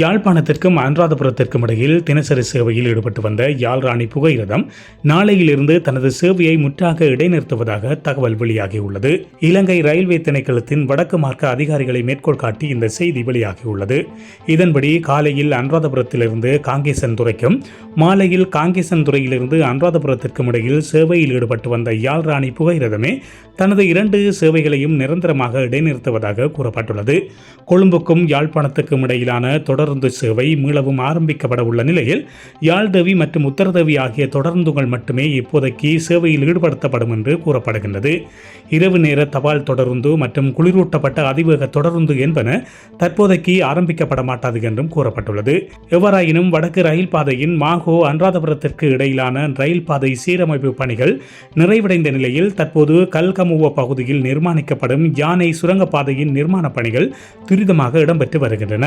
யாழ்ப்பாணத்திற்கும் அனுராதபுரத்திற்கும் இடையில் தினசரி சேவையில் ஈடுபட்டு வந்த யாழ் ராணி புகையிரதம் நாளையிலிருந்து தனது சேவையை முற்றாக இடைநிறுத்துவதாக தகவல் வெளியாகியுள்ளது. இலங்கை ரயில்வே திணைக்களத்தின் வடக்கு மார்க்க அதிகாரிகளை மேற்கோள் காட்டி இந்த செய்தி வெளியாகியுள்ளது. இதன்படி காலையில் அனுராதபுரத்திலிருந்து காங்கேசன் துறைக்கும் மாலையில் காங்கேசன் துறையிலிருந்து அனுராதபுரத்திற்கும் இடையில் சேவையில் ஈடுபட்டு வந்த யாழ்ராணி புகையிரதமே தனது இரண்டு சேவைகளையும் நிரந்தரமாக இடைநிறுத்துவதாக கூறப்பட்டுள்ளது. கொழும்புக்கும் யாழ்ப்பாணத்துக்கும் இடையிலான தொடர் தொடருந்து சேவை மீளவும் ஆரம்பிக்கப்பட உள்ள நிலையில் யாழ்தவி மற்றும் உத்தரதவி ஆகிய தொடருந்துகள் மட்டுமே இப்போதைக்கு சேவையில் ஈடுபடுத்தப்படும் என்று கூறப்படுகின்றது. இரவு நேர தபால் தொடருந்து மற்றும் குளிரூட்டப்பட்ட அதிவேக தொடருந்து என்பன தற்போதைக்கு ஆரம்பிக்கப்பட மாட்டாது என்றும் கூறப்பட்டுள்ளது. எவ்வாறாயினும் வடக்கு ரயில் பாதையின் மாகோ அனுராதபுரத்திற்கு இடையிலான ரயில் பாதை சீரமைப்பு பணிகள் நிறைவடைந்த நிலையில் தற்போது கல்கமுவ பகுதியில் நிர்மாணிக்கப்படும் யானை சுரங்கப்பாதையின் நிர்மாண பணிகள் துரிதமாக இடம்பெற்று வருகின்றன.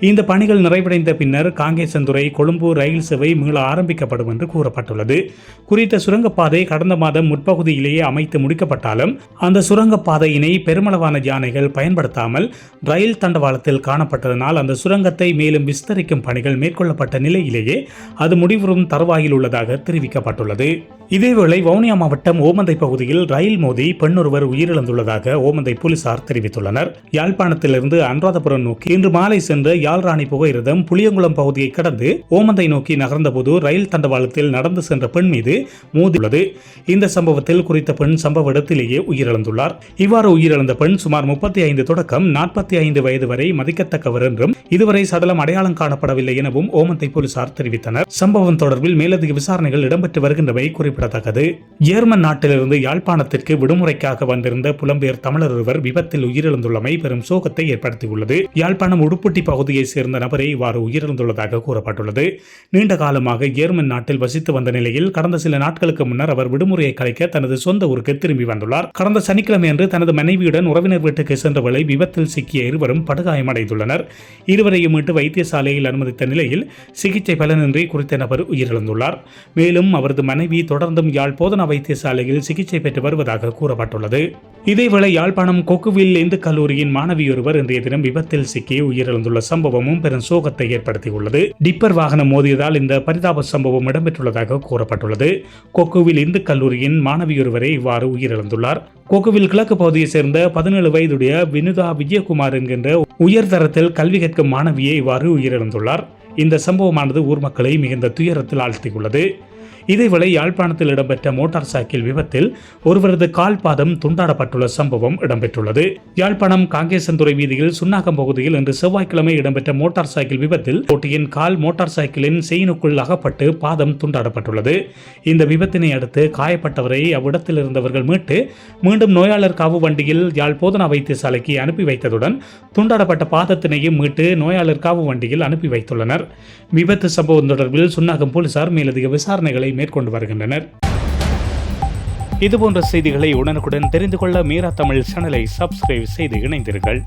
இந்த பணிகள் நிறைவடைந்த பின்னர் காங்கேசந்துறை கொழும்பு ரயில் சேவை மீள ஆரம்பிக்கப்படும் என்று கூறப்பட்டுள்ளது. குறித்த சுரங்கப்பாதை கடந்த மாதம் முற்பகுதியிலேயே அமைத்து முடிக்கப்பட்டாலும் அந்த சுரங்கப்பாதையினை பெருமளவான யானைகள் பயன்படுத்தாமல் ரயில் தண்டவாளத்தில் காணப்பட்டதனால் அந்த சுரங்கத்தை மேலும் விஸ்தரிக்கும் பணிகள் மேற்கொள்ளப்பட்ட நிலையிலேயே அது முடிவுறும் தருவாயில் உள்ளதாக தெரிவிக்கப்பட்டுள்ளது. இதேவேளை வவுனியா மாவட்டம் ஓமந்தை பகுதியில் ரயில் மோதி பெண்ணொருவர் உயிரிழந்துள்ளதாக ஓமந்தை போலீசார் தெரிவித்துள்ளனர். யாழ்ப்பாணத்திலிருந்து அனுராதபுரம் நோக்கி இன்று மாலை சென்ற யாழ்ராணி புகையிரதம் புளியங்குளம் பகுதியை கடந்து ஓமந்தை நோக்கி நகர்ந்தபோது ரயில் தண்டவாளத்தில் நடந்து சென்ற பெண் மீது மோதியுள்ளது இந்த சம்பவத்தில் குறித்த பெண் சம்பவ இடத்திலேயே உயிரிழந்துள்ளார். இவ்வாறு உயிரிழந்த பெண் சுமார் முப்பத்தி ஐந்து தொடக்கம் நாற்பத்தி ஐந்து வயது வரை மதிக்கத்தக்கவர் என்றும் இதுவரை சடலம் அடையாளம் காணப்படவில்லை எனவும் ஓமந்தை போலீசார் தெரிவித்தனர். சம்பவம் தொடர்பில் மேலதிக விசாரணைகள் இடம்பெற்று வருகின்றமை குறிப்பிடத்தக்கது. ஜேர்மன் நாட்டிலிருந்து யாழ்ப்பாணத்திற்கு விடுமுறைக்காக வந்திருந்த புலம்பெயர் தமிழர் ஒருவர் விபத்தில் உயிரிழந்துள்ளமை பெரும் சோகத்தை ஏற்படுத்தியுள்ளது. யாழ்ப்பாணம் உடுப்புட்டி பகுதியைச் சேர்ந்த நபரே இவ்வாறு உயிரிழந்துள்ளதாக கூறப்பட்டுள்ளது. நீண்ட காலமாக ஜேர்மன் நாட்டில் வசித்து வந்த நிலையில் கடந்த சில நாட்களுக்கு முன்னர் அவர் விடுமுறையை கலைக்க தனது சொந்த ஊருக்கு திரும்பி வந்துள்ளார். கடந்த சனிக்கிழமை அன்று தனது மனைவியுடன் உறவினர் வீட்டுக்கு சென்றவளை விபத்தில் சிக்கிய இருவரும் படுகாயமடைந்துள்ளனர். இருவரையும் மீட்டு வைத்தியசாலையில் அனுமதித்த நிலையில் சிகிச்சை பலனின்றி குறித்த நபர் உயிரிழந்துள்ளார். மேலும் அவரது மனைவி தொடர் தொடர்ந்தும் யாழ் போதனா வைத்தியசாலையில் சிகிச்சை பெற்று வருவதாக கூறப்பட்டுள்ளது. இதேவேளை யாழ்ப்பாணம் கொக்குவில் இந்து கல்லூரியின் மாணவியொருவர் இன்றைய தினம் விபத்தில் சிக்கி உயிரிழந்துள்ள சம்பவமும் பெரும் சோகத்தை ஏற்படுத்தியுள்ளது. டிப்பர் வாகனம் மோதியதால் இந்த பரிதாப சம்பவம் இடம்பெற்றுள்ளதாக கூறப்பட்டுள்ளது. கொக்குவில் இந்து கல்லூரியின் மாணவியொருவரே இவ்வாறு உயிரிழந்துள்ளார். கொக்குவில் கிழக்கு பகுதியைச் சேர்ந்த பதினேழு வயதுடைய வினுதா விஜயகுமார் என்கின்ற உயர்தரத்தில் கல்வி கற்கும் மாணவியே இவ்வாறு உயிரிழந்துள்ளார். இந்த சம்பவமானது ஊர் மக்களை மிகுந்த துயரத்தில் ஆழ்த்தியுள்ளது. இதேவேளை யாழ்ப்பாணத்தில் இடம்பெற்ற மோட்டார் சைக்கிள் விபத்தில் ஒருவரது கால் பாதம் துண்டாடப்பட்டுள்ள சம்பவம் இடம்பெற்றுள்ளது. யாழ்ப்பாணம் காங்கேசன்துறை வீதியில் சுன்னாகம் பகுதியில் இன்று செவ்வாய்க்கிழமை இடம்பெற்ற மோட்டார் சைக்கிள் விபத்தில் போட்டியின் கால் மோட்டார் சைக்கிளின் செயினுக்குள் அகப்பட்டு பாதம் துண்டாடப்பட்டுள்ளது. இந்த விபத்தினை அடுத்து காயப்பட்டவரை அவ்விடத்தில் இருந்தவர்கள் மீட்டு மீண்டும் நோயாளர் காவு வண்டியில் யாழ் போதனா வைத்தியசாலைக்கு அனுப்பி வைத்ததுடன் துண்டாடப்பட்ட பாதத்தினையும் மீட்டு நோயாளர் காவு வண்டியில் அனுப்பி வைத்துள்ளனர். விபத்து சம்பவம் தொடர்பில் சுன்னாகம் போலீசார் மேலதிக விசாரணை விசாரணைகளை மேற்கொண்டு வருகின்றனர். இதுபோன்ற செய்திகளை உடனுக்குடன் தெரிந்து கொள்ள மீரா தமிழ் சேனலை சப்ஸ்கிரைப் செய்து இணைந்தீர்கள்